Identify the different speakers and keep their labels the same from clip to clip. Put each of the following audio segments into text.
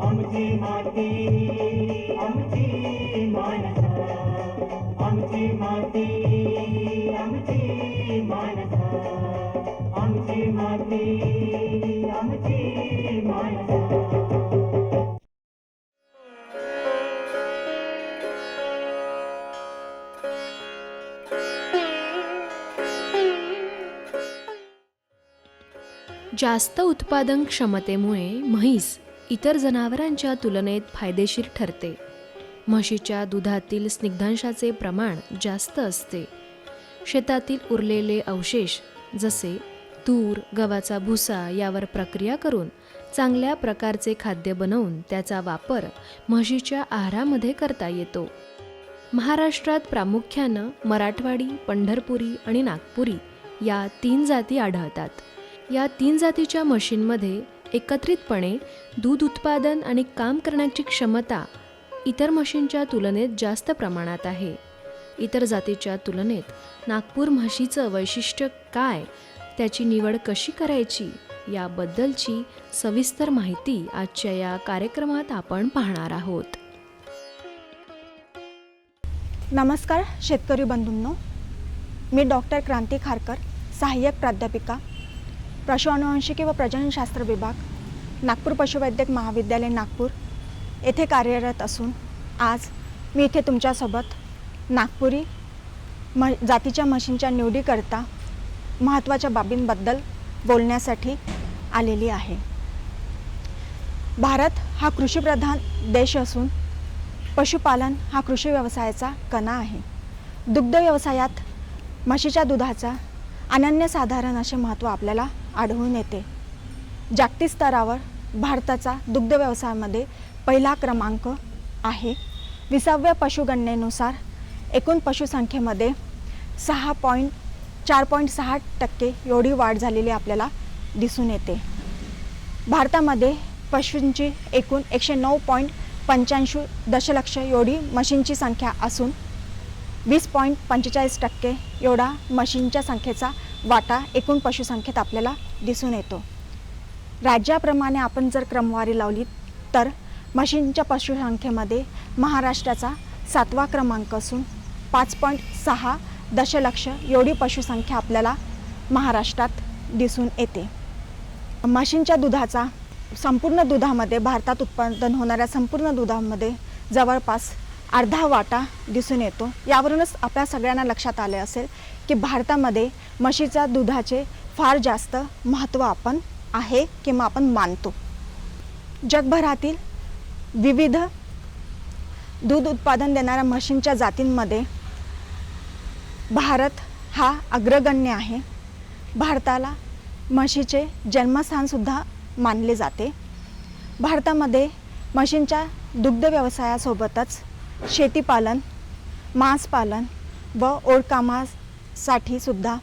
Speaker 1: आमची माती आमची मानसा आमची माती आमची मानसा आमची माती आमची मानसा
Speaker 2: जास्त उत्पादन क्षमतेमुळे म्हैस इतर जनावरांच्या तुलनेत फायदेशीर ठरते. म्हशीच्या दुधातील स्निग्धांशाचे प्रमाण जास्त असते. शेतातील उरलेले अवशेष जसे तूर गव्हाचा भुसा यावर प्रक्रिया करून चांगल्या प्रकारचे खाद्य बनवून त्याचा वापर म्हशीच्या आहारामध्ये करता येतो. महाराष्ट्रात प्रामुख्यानं मराठवाडी पंढरपुरी आणि नागपुरी या तीन जाती आढळतात. या तीन जातीच्या म्हशींमध्ये एकत्रितपणे दूध उत्पादन आणि काम करण्याची क्षमता इतर म्हशींच्या तुलनेत जास्त प्रमाणात आहे. इतर जातीच्या तुलनेत नागपूर म्हशीचं वैशिष्ट्य काय? त्याची निवड कशी करायची? याबद्दलची सविस्तर माहिती आजच्या या कार्यक्रमात आपण पाहणार आहोत.
Speaker 3: नमस्कार शेतकरी बंधूंनो. मी डॉक्टर क्रांती खारकर सहाय्यक प्राध्यापिका. पशुआनुवंशिकी व प्रजननशास्त्र विभाग नागपूर पशुवैद्यक महाविद्यालय नागपूर येथे कार्यरत असून आज मी इथे तुमच्यासोबत नागपुरी म जातीच्या म्हशींच्या निवडीकरता महत्त्वाच्या बाबींबद्दल बोलण्यासाठी आलेली आहे. भारत हा कृषीप्रधान देश असून पशुपालन हा कृषी व्यवसायाचा कणा आहे. दुग्ध व्यवसायात म्हशीच्या दुधाचा अनन्यसाधारण असे महत्त्व आपल्याला आढळून येते. जागतिक स्तरावर भारताचा दुग्ध व्यवसायामध्ये पहिला क्रमांक आहे. विसाव्या पशुगणनेनुसार एकूण पशुसंख्येमध्ये सहा पॉईंट चार पॉईंट सहा टक्के एवढी वाढ झालेली आपल्याला दिसून येते. भारतामध्ये पशूंची एकूण एकशे नऊ पॉईंट पंच्याऐंशी दशलक्ष एवढी म्हशींची संख्या असून वीस पॉईंट पंचेचाळीस टक्के एवढा म्हशींच्या संख्येचा वाटा एकूण पशुसंख्येत आपल्याला दिसून येतो. राज्याप्रमाणे आपण जर क्रमवारी लावली तर म्हशींच्या पशुसंख्येमध्ये महाराष्ट्राचा सातवा क्रमांक असून पाच पॉईंट सहा दशलक्ष एवढी पशुसंख्या आपल्याला महाराष्ट्रात दिसून येते. म्हशींच्या दुधाचा संपूर्ण दुधामध्ये भारतात उत्पादन होणाऱ्या संपूर्ण दुधामध्ये जवळपास अर्धा वाटा दिसून येतो. यावरूनच आपल्या सगळ्यांना लक्षात आले असेल की भारतामध्ये म्हशीच्या दुधाचे फार जास्त महत्त्व आपण आहे किंवा आपण मानतो. जगभरातील विविध दूध उत्पादन देणाऱ्या म्हशींच्या जातींमध्ये भारत हा अग्रगण्य आहे. भारताला म्हशीचे जन्मस्थानसुद्धा मानले जाते. भारतामध्ये म्हशींच्या दुग्ध व्यवसायासोबतच शेतीपालन मांसपालन व ओळकामासाठी सुद्धा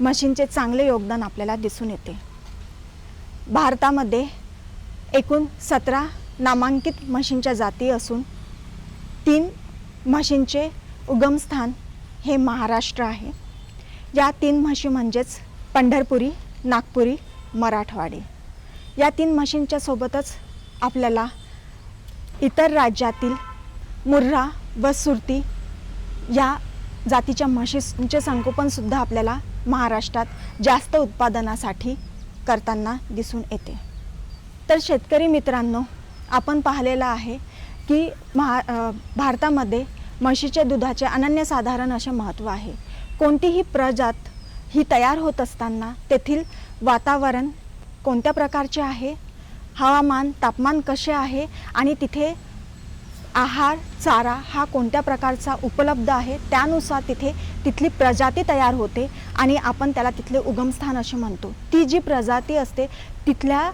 Speaker 3: म्हशींचे चांगले योगदान आपल्याला दिसून येते. भारतामध्ये एकूण सतरा नामांकित म्हशींच्या जाती असून तीन म्हशींचे उगमस्थान हे महाराष्ट्र आहे. या तीन म्हशी म्हणजेच पंढरपुरी नागपुरी मराठवाडी. या तीन म्हशींच्या सोबतच आपल्याला इतर राज्यातील मुर्रा व सुरती या जातीच्या म्हशींचे संगोपनसुद्धा आपल्याला महाराष्ट्रात जास्त उत्पादनासाठी करताना दिसून येते. तर शेतकरी मित्रांनो आपण पाहिलेलं आहे की महा भारतामध्ये म्हशीच्या दुधाचे अनन्यसाधारण असे महत्त्व आहे. कोणतीही प्रजात ही तयार होत असताना तेथील वातावरण कोणत्या प्रकारचे आहे? हवामान तापमान कसे आहे? आणि तिथे आहार चारा हा कोणत्या प्रकारचा उपलब्ध आहे त्यानुसार तिथे तिथली प्रजाती तयार होते आणि आपण त्याला तिथले उगमस्थान असे म्हणतो. ती जी प्रजाती असते तिथल्या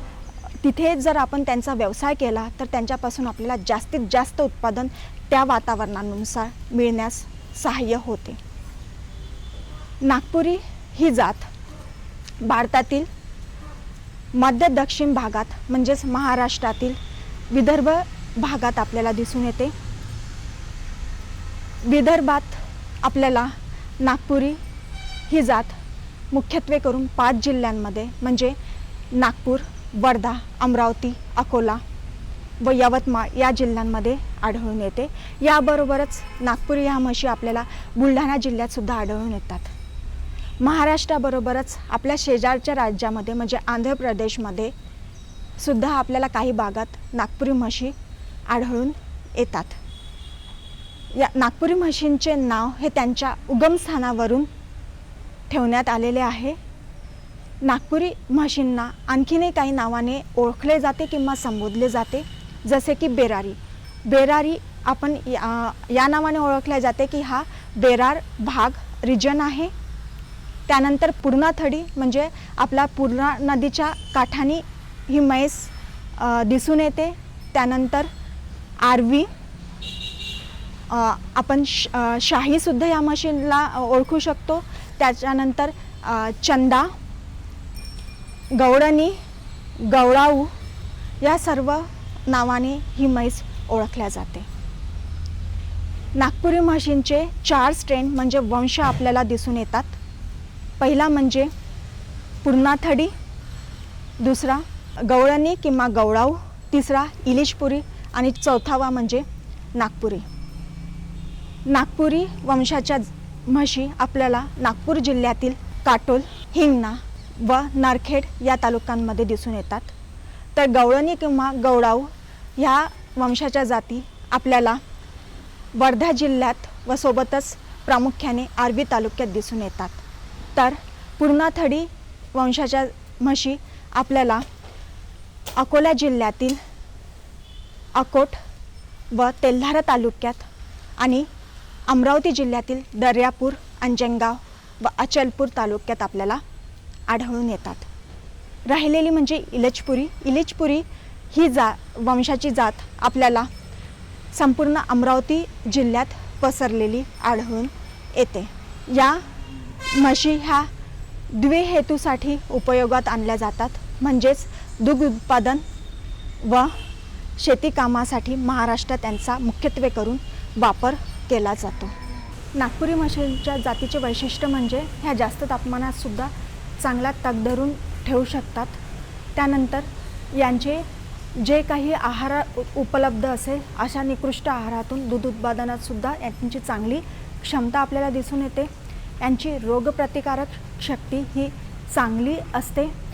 Speaker 3: तिथे जर आपण त्यांचा व्यवसाय केला तर त्यांच्यापासून आपल्याला जास्तीत जास्त उत्पादन त्या वातावरणानुसार मिळण्यास सहाय्य होते. नागपुरी ही जात भारतातील मध्य दक्षिण भागात म्हणजेच महाराष्ट्रातील विदर्भ भागात आपल्याला दिसून येते. विदर्भात आपल्याला नागपुरी ही जात मुख्यत्वे करून पाच जिल्ह्यांमध्ये म्हणजे नागपूर वर्धा अमरावती अकोला व यवतमाळ या जिल्ह्यांमध्ये आढळून येते. याबरोबरच नागपुरी या म्हशी आपल्याला बुलढाणा जिल्ह्यातसुद्धा आढळून येतात. महाराष्ट्राबरोबरच आपल्या शेजारच्या राज्यामध्ये म्हणजे आंध्र प्रदेशमध्ये सुद्धा आपल्याला काही भागात नागपुरी म्हशी आढळून येतात. या नागपुरी म्हशींचे नाव हे त्यांच्या उगमस्थानावरून ठेवण्यात आलेले आहे. नागपुरी म्हशींना आणखीनही काही नावाने ओळखले जाते किंवा संबोधले जाते जसे की बेरारी. बेरारी आपण या या नावाने ओळखले जाते की हा बेरार भाग रिजन आहे. त्यानंतर पूर्णा थडी म्हणजे आपला पूर्णा नदीच्या काठानी ही म्हैस दिसून येते. त्यानंतर आरवी आपण श शाहीसुद्धा या मशीनला ओळखू शकतो. त्याच्यानंतर चंदा गवळणी गवळाऊ या सर्व नावाने ही म्हैस ओळखल्या जाते. नागपुरी म्हशींचे चार स्ट्रेन म्हणजे वंश आपल्याला दिसून येतात. पहिला म्हणजे पूर्णाथडी दुसरा गवळणी किंवा गवळाऊ तिसरा इलिशपुरी आणि चौथावा म्हणजे नागपुरी. नागपुरी वंशाच्या म्हशी आपल्याला नागपूर जिल्ह्यातील काटोल हिंगणा व नारखेड या तालुक्यांमध्ये दिसून येतात. तर गवळणी किंवा गवडाऊ ह्या वंशाच्या जाती आपल्याला वर्धा जिल्ह्यात व सोबतच प्रामुख्याने आर्वी तालुक्यात दिसून येतात. तर पूर्णाथडी वंशाच्या म्हशी आपल्याला अकोला जिल्ह्यातील अकोट व तेल्हारा तालुक्यात आणि अमरावती जिल्ह्यातील दर्यापूर अंजनगाव व अचलपूर तालुक्यात आपल्याला आढळून येतात. राहिलेली म्हणजे इलचपुरी इलिचपुरी ही जा वंशाची जात आपल्याला संपूर्ण अमरावती जिल्ह्यात पसरलेली आढळून येते. या म्हशी ह्या द्विहेतूसाठी उपयोगात आणल्या जातात. म्हणजेच दूध उत्पादन व शेती कामासाठी महाराष्ट्रात त्यांचा मुख्यत्वे करून वापर केला जातो. नागपुरी म्हशींच्या जातीचे वैशिष्ट्य म्हणजे ह्या जास्त तापमानातसुद्धा चांगला तग धरून ठेवू शकतात. त्यानंतर यांचे जे काही आहार उ- उपलब्ध असेल अशा निकृष्ट आहारातून दूध उत्पादनातसुद्धा यांची चांगली क्षमता आपल्याला दिसून येते. यांची रोगप्रतिकारक शक्ती ही चांगली असते.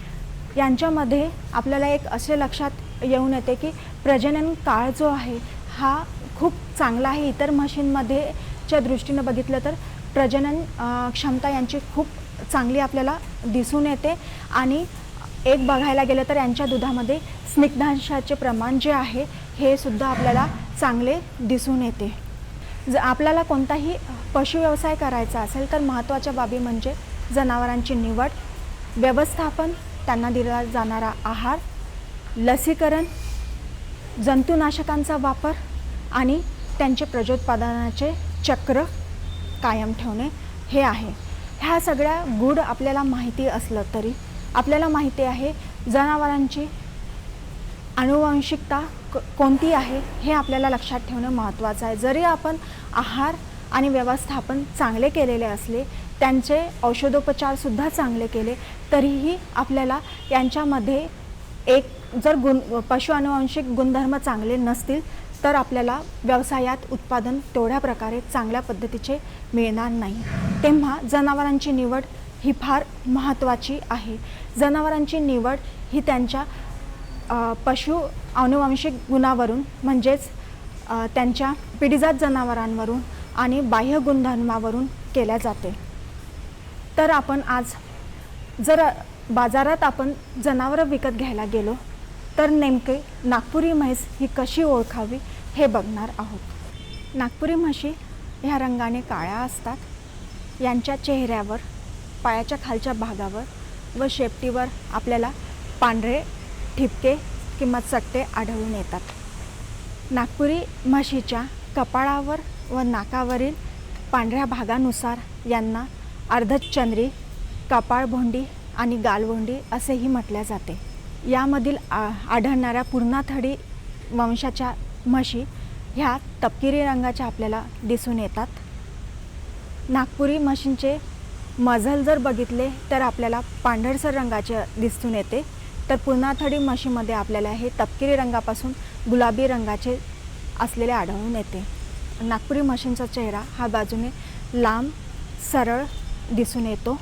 Speaker 3: यांच्यामध्ये आपल्याला एक असे लक्षात येऊन येते की प्रजनन काळ जो आहे हा खूप चांगला आहे. इतर म्हशींमध्ये च्या दृष्टीनं बघितलं तर प्रजनन क्षमता यांची खूप चांगली आपल्याला दिसून येते. आणि एक बघायला गेलं तर यांच्या दुधामध्ये स्निग्धांशाचे प्रमाण जे आहे हे सुद्धा आपल्याला चांगले दिसून येते. जर आपल्याला कोणताही पशुव्यवसाय करायचा असेल तर महत्त्वाच्या बाबी म्हणजे जनावरांची निवड व्यवस्थापन त्यांना दिला जाणारा आहार लसीकरण जंतुनाशकांचा वापर आणि त्यांचे प्रजोत्पादनाचे चक्र कायम ठेवणे हे आहे. ह्या सगळ्या गुढ आपल्याला माहिती असलं तरी आपल्याला माहिती आहे जनावरांची अनुवांशिकता क- कोणती आहे हे आपल्याला लक्षात ठेवणं महत्त्वाचं आहे. जरी आपण आहार आणि व्यवस्थापन चांगले केलेले असले त्यांचे औषधोपचारसुद्धा चांगले केले तरीही आपल्याला यांच्यामध्ये एक जर गुण पशु अनुवांशिक गुणधर्म चांगले नसतील तर आपल्याला व्यवसायात उत्पादन तेवढ्या प्रकारे चांगल्या पद्धतीचे मिळणार नाही. तेव्हा जनावरांची निवड ही फार महत्त्वाची आहे. जनावरांची निवड ही त्यांच्या पशु अनुवांशिक गुणावरून म्हणजेच त्यांच्या पिढीजात जनावरांवरून आणि बाह्य गुणधर्मावरून केल्या जाते. तर आपण आज जर बाजारात आपण जनावरं विकत घ्यायला गेलो तर नेमके नागपुरी म्हैस ही कशी ओळखावी हे बघणार आहोत. नागपुरी म्हशी ह्या रंगाने काळ्या असतात. यांच्या चेहऱ्यावर पायाच्या खालच्या भागावर व शेपटीवर आपल्याला पांढरे ठिपके किंवा चट्टे आढळून येतात. नागपुरी म्हशीच्या कपाळावर व नाकावरील पांढऱ्या भागानुसार यांना अर्धचंद्री कपाळभोंडी आणि गालभोंडी असेही म्हटले जाते. यामधील आ आढळणाऱ्या पूर्णाथडी वंशाच्या म्हशी ह्या तपकिरी रंगाच्या आपल्याला दिसून येतात. नागपुरी म्हशींचे मजल जर बघितले तर आपल्याला पांढरसर रंगाचे दिसून येते. तर पूर्णाथडी म्हशीमध्ये आपल्याला हे तपकिरी रंगापासून गुलाबी रंगाचे असलेले आढळून येते. नागपुरी म्हशींचा चेहरा हा बाजूने लांब सरळ दिसून येतो.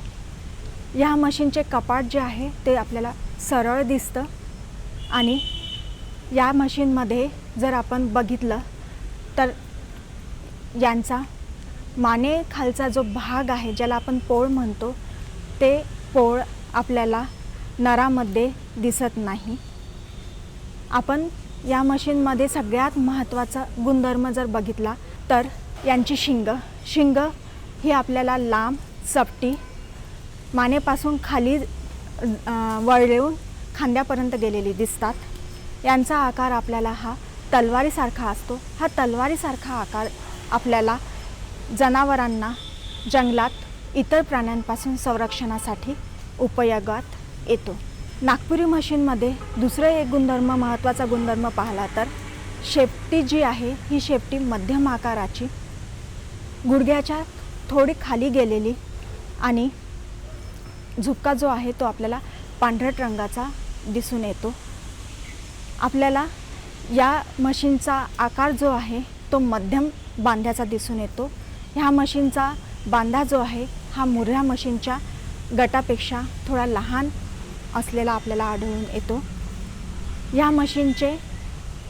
Speaker 3: या मशीनचे कपाट जे आहे ते आपल्याला सरळ दिसतं. आणि या मशीनमध्ये जर आपण बघितलं तर यांचा माने खालचा जो भाग आहे ज्याला आपण पोळ म्हणतो ते पोळ आपल्याला नरामध्ये दिसत नाही. आपण या मशीनमध्ये सगळ्यात महत्त्वाचा गुणधर्म जर बघितला तर यांची शिंग. शिंग ही आपल्याला लांब चपटी मानेपासून खाली वळलेऊन खांद्यापर्यंत गेलेली दिसतात. यांचा आकार आपल्याला हा तलवारीसारखा असतो. हा तलवारीसारखा आकार आपल्याला जनावरांना जंगलात इतर प्राण्यांपासून संरक्षणासाठी उपयोगात येतो. नागपुरी म्हशींमध्ये दुसरं एक गुणधर्म महत्त्वाचा गुणधर्म पाहिला तर शेपटी जी आहे ही शेपटी मध्यम आकाराची गुडघ्याच्या थोडी खाली गेलेली आणि झुपका जो आहे तो आपल्याला पांढरट रंगाचा दिसून येतो. आपल्याला या मशीनचा आकार जो आहे तो मध्यम बांध्याचा दिसून येतो. ह्या मशीनचा बांधा जो आहे हा मुर्ह्या मशीनच्या गटापेक्षा थोडा लहान असलेला आपल्याला आढळून येतो. या मशीनचे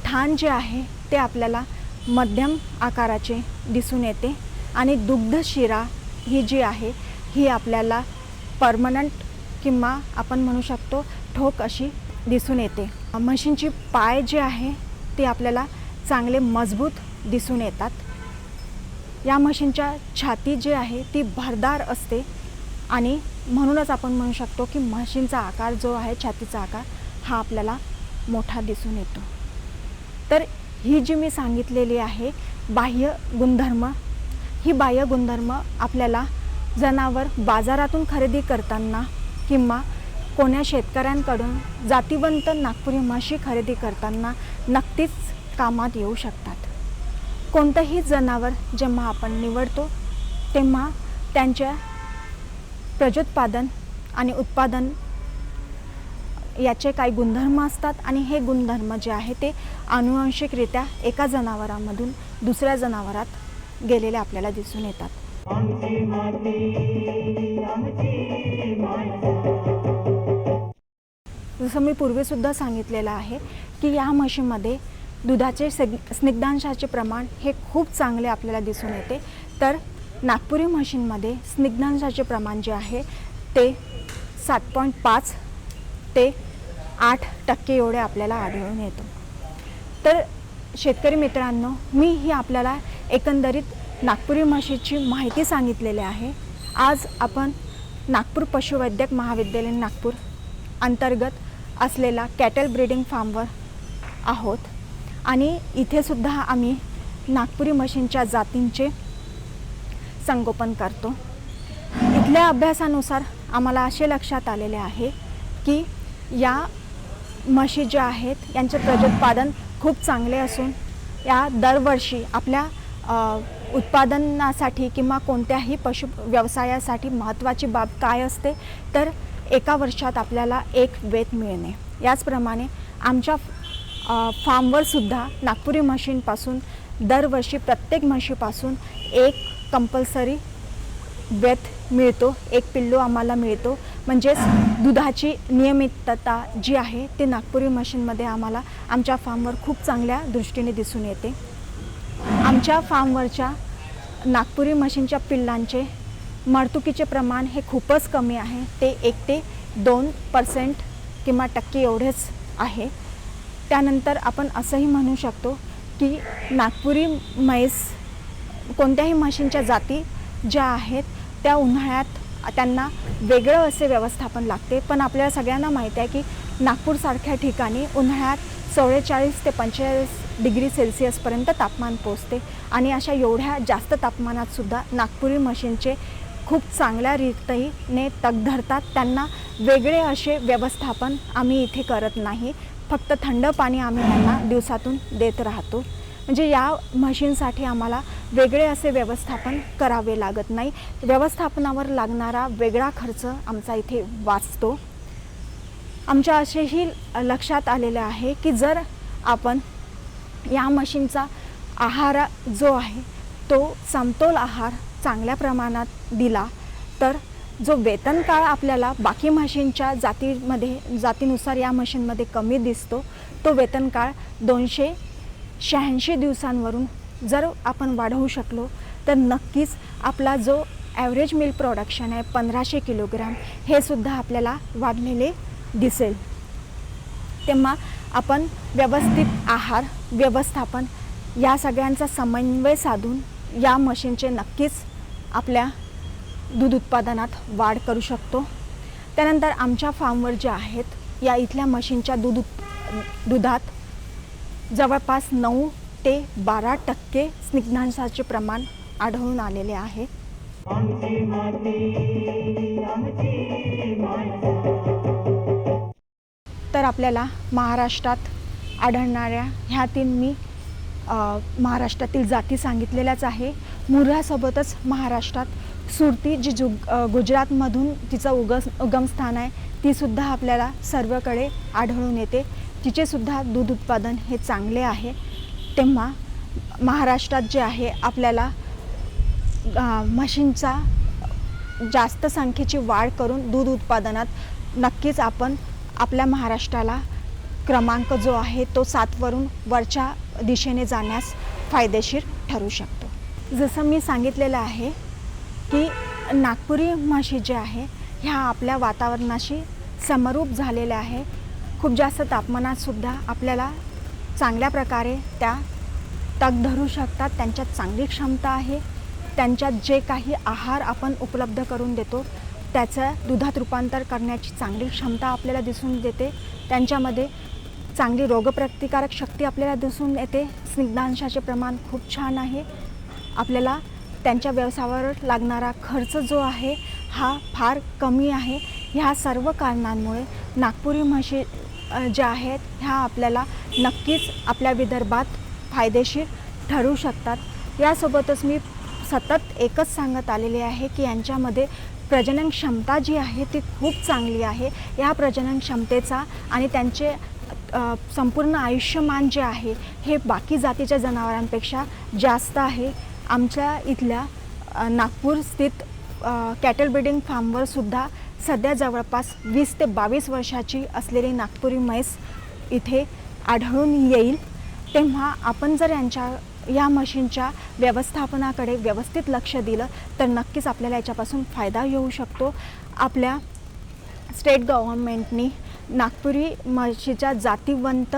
Speaker 3: ठाण जे आहे ते आपल्याला मध्यम आकाराचे दिसून येते आणि दुग्ध शिरा ही जी आहे ही आपल्याला परमनंट किंवा आपण म्हणू शकतो ठोक अशी दिसून येते. मशीनची पाय जे आहे ते आपल्याला चांगले मजबूत दिसून येतात. या मशीनच्या छाती जी आहे ती भरदार असते आणि म्हणूनच आपण म्हणू शकतो की मशीनचा आकार जो आहे छातीचा आकार हा आपल्याला मोठा दिसून येतो. तर ही जी मी सांगितलेली आहे बाह्य गुणधर्म ही बाह्य गुणधर्म आपल्याला जनावर बाजारातून खरेदी करताना किंवा कोण्या शेतकऱ्यांकडून जातीवंत नागपुरी म्हशी खरेदी करताना नक्कीच कामात येऊ शकतात. कोणतंही जनावर जेव्हा आपण निवडतो तेव्हा त्यांच्या प्रजोत्पादन आणि उत्पादन याचे काही गुणधर्म असतात आणि हे गुणधर्म जे आहे ते आनुवंशिकरित्या एका जनावरामधून दुसऱ्या जनावरात गेलेले आपल्याला दिसून येतात. जसं मी पूर्वीसुद्धा सांगितलेलं आहे की या म्हशीमध्ये दुधाचे सग स्निग्धांशाचे प्रमाण हे खूप चांगले आपल्याला दिसून येते. तर नागपुरी म्हशींमध्ये स्निग्धांशाचे प्रमाण जे आहे ते सात पॉईंट पाच ते आठ टक्के एवढे आपल्याला आढळून येतो. तर शेतकरी मित्रांनो मी ही आपल्याला एकंदरीत नागपुरी म्हशीची माहिती सांगितलेली आहे. आज आपण नागपूर पशुवैद्यक महाविद्यालय नागपूर अंतर्गत असलेला कॅटल ब्रीडिंग फार्मवर आहोत. आणि इथे सुद्धा आम्ही नागपुरी म्हशींच्या जातींचे संगोपन करतो. इथल्या अभ्यासानुसार आम्हाला असे लक्षात आलेले आहे की या म्हशी ज्या आहेत यांचे प्रजोत्पादन खूप चांगले असून या दरवर्षी आपल्या उत्पादनासाठी किंवा कोणत्याही पशु व्यवसायासाठी महत्त्वाची बाब काय असते तर एका वर्षात आपल्याला एक वेत मिळणे. याचप्रमाणे आमच्या फार्मवरसुद्धा नागपुरी म्हशींपासून दरवर्षी प्रत्येक म्हशीपासून एक कंपल्सरी वेत मिळतो एक पिल्लू आम्हाला मिळतो. म्हणजेच दुधाची नियमितता जी आहे ती नागपुरी मशीनमध्ये आम्हाला आमच्या फार्मवर खूप चांगल्या दृष्टीने दिसून येते. आमच्या फार्मवरच्या नागपुरी म्हशींच्या पिल्लांचे मरतुकीचे प्रमाण हे खूपच कमी आहे. ते एक ते दोन पर्सेंट किंवा टक्के एवढेच आहे. त्यानंतर आपण असंही म्हणू शकतो की नागपुरी म्हैस कोणत्याही म्हशींच्या जाती ज्या आहेत त्या उन्हाळ्यात त्यांना वेगळं असे व्यवस्थापन लागते. पण आपल्याला सगळ्यांना माहीत आहे की नागपूरसारख्या ठिकाणी उन्हाळ्यात चव्वेचाळीस ते पंचेचाळीस डिग्री सेल्सिअसपर्यंत तापमान पोचते आणि अशा एवढ्या जास्त तापमानातसुद्धा नागपुरी म्हशींचे खूप चांगल्या रीतीने तग धरतात. त्यांना वेगळे असे व्यवस्थापन आम्ही इथे करत नाही. फक्त थंड पाणी आम्ही त्यांना दिवसातून देत राहतो. म्हणजे या म्हशींसाठी आम्हाला वेगळे असे व्यवस्थापन करावे लागत नाही. व्यवस्थापनावर लागणारा वेगळा खर्च आमचा इथे वाचतो. आमच्या असेही लक्षात आलेलं आहे की जर आपण या म्हशींचा आहार जो आहे तो समतोल आहार चांगल्या प्रमाणात दिला तर जो वेतन काळ आपल्याला बाकी म्हशींच्या जातीमध्ये जातीनुसार या म्हशींमध्ये कमी दिसतो तो वेतन काळ दोनशे शहाऐंशी दिवसांवरून जर आपण वाढवू शकलो तर नक्कीच आपला जो ॲव्हरेज मिल्क प्रोडक्शन आहे पंधराशे किलोग्राम हे सुद्धा आपल्याला वाढलेले दिसेल. तेव्हा आपण व्यवस्थित आहार व्यवस्थापन या सगळ्यांचा समन्वय साधून या मशीनचे नक्कीच आपल्या दूध उत्पादनात वाढ करू शकतो. त्यानंतर आमच्या फार्मवर जे आहेत या इथल्या मशीनच्या दूध उत् दुधात जवळपास नऊ ते बारा टक्के स्निग्धांशाचे प्रमाण आढळून आलेले आहे. तर आपल्याला महाराष्ट्रात आढळणाऱ्या ह्या तीन मी महाराष्ट्रातील जाती सांगितलेल्याच आहे. मुर्रासोबतच महाराष्ट्रात सुरती जी जु गुजरातमधून तिचं उगस उगमस्थान आहे तीसुद्धा आपल्याला सर्वकडे आढळून येते. तिचेसुद्धा दूध उत्पादन हे चांगले आहे. तेव्हा महाराष्ट्रात जे आहे आपल्याला म्हशींचा जास्त संख्येची वाढ करून दूध उत्पादनात नक्कीच आपण आपल्या महाराष्ट्राला क्रमांक जो आहे तो सातवरून वरच्या दिशेने जाण्यास फायदेशीर ठरू शकतो. जसं मी सांगितलेलं आहे की नागपुरी म्हशी जे आहे ह्या आपल्या वातावरणाशी समरूप झालेल्या आहे. खूप जास्त तापमानातसुद्धा आपल्याला चांगल्या प्रकारे त्या तग धरू शकतात त्यांच्यात चांगली क्षमता आहे त्यांच्यात जे काही आहार आपण उपलब्ध करून देतो त्याचं दुधात रूपांतर करण्याची चांगली क्षमता आपल्याला दिसून देते. त्यांच्यामध्ये चांगली रोगप्रतिकारक शक्ती आपल्याला दिसून येते. स्निग्धांशाचे प्रमाण खूप छान आहे. आपल्याला त्यांच्या व्यवसायावर लागणारा खर्च जो आहे हा फार कमी आहे. ह्या सर्व कारणांमुळे नागपुरी म्हशी ज्या आहेत ह्या आपल्याला नक्कीच आपल्या विदर्भात फायदेशीर ठरू शकतात. यासोबतच मी सतत एकच सांगत आलेले आहे की यांच्यामध्ये प्रजनन क्षमता जी आहे ती खूप चांगली आहे. या प्रजनन क्षमतेचा आणि त्यांचे संपूर्ण आयुष्यमान जे आहे हे बाकी जातीच्या जनावरांपेक्षा जास्त आहे. आमच्या इथल्या नागपूर स्थित कॅटल ब्रिडिंग फार्मवर सुद्धा सध्या जवळपास वीस ते बावीस वर्षाची असलेली नागपुरी म्हैस इथे आढळून येईल. तेव्हा आपण जर यांच्या या मशीनच्या व्यवस्थापनाकडे व्यवस्थित लक्ष दिलं तर नक्कीच आपल्याला याच्यापासून फायदा येऊ शकतो. आपल्या स्टेट गव्हर्मेंटनी नागपुरी म्हशीच्या जातीवंत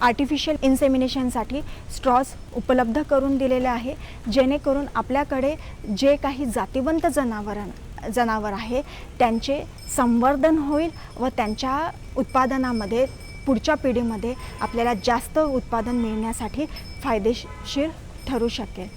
Speaker 3: आर्टिफिशियल इन्सेमिनेशनसाठी स्ट्रॉज उपलब्ध करून दिलेले आहे. जेणेकरून आपल्याकडे जे काही जातीवंत जनावर जनावर आहे त्यांचे संवर्धन होईल व त्यांच्या उत्पादनामध्ये पुढच्या पिढीमध्ये आपल्याला जास्त उत्पादन मिळण्यासाठी फायदेशीर ठरू शकेल.